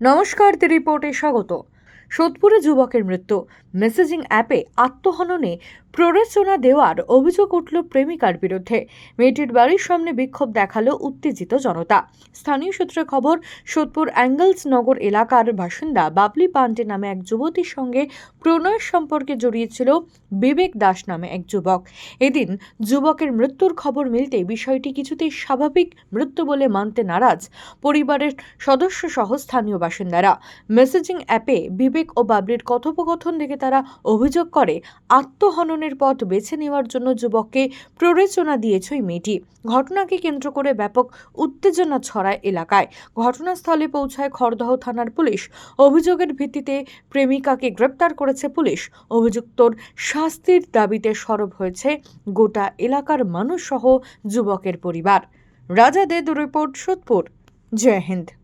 নমস্কার রিপোর্টে স্বাগত। সোদপুরে যুবকের মৃত্যু। মেসেজিং অ্যাপে আত্মহননে প্ররোচনা দেওয়ার অভিযোগ উঠল প্রেমিকার বিরুদ্ধে। মেয়েটির বাড়ির সামনে বিক্ষোভ দেখাল উত্তেজিত জনতা। স্থানীয় সূত্রে খবর, সোদপুর অ্যাঙ্গেলস নগর এলাকার বাসিন্দা বাবলি পান্ডে নামে এক যুবতীর সঙ্গে প্রণয়ের সম্পর্কে জড়িয়েছিল বিবেক দাস নামে এক যুবক। এদিন যুবকের মৃত্যুর খবর মিলতে বিষয়টি কিছুতেই স্বাভাবিক মৃত্যু বলে মানতে নারাজ পরিবারের সদস্য সহ স্থানীয় বাসিন্দারা। মেসেজিং অ্যাপে বিবেক ও বাবলির কথোপকথন দেখে তারা অভিযোগ করে, আত্মহননের পথ বেছে নেওয়ার জন্য যুবককে প্ররোচনা দিয়েছে ওই মেয়েটি। ঘটনাকে কেন্দ্র করে ব্যাপক উত্তেজনা ছড়ায় এলাকায়। ঘটনাস্থলে পৌঁছায় খড়দহ থানার পুলিশ। অভিযোগের ভিত্তিতে প্রেমিকাকে গ্রেপ্তার করেছে পুলিশ। অভিযুক্তর শাস্তির দাবিতে সরব হয়েছে গোটা এলাকার মানুষ সহ যুবকের পরিবার। রাজা দে রিপোর্ট, সোদপুর। জয় হিন্দ।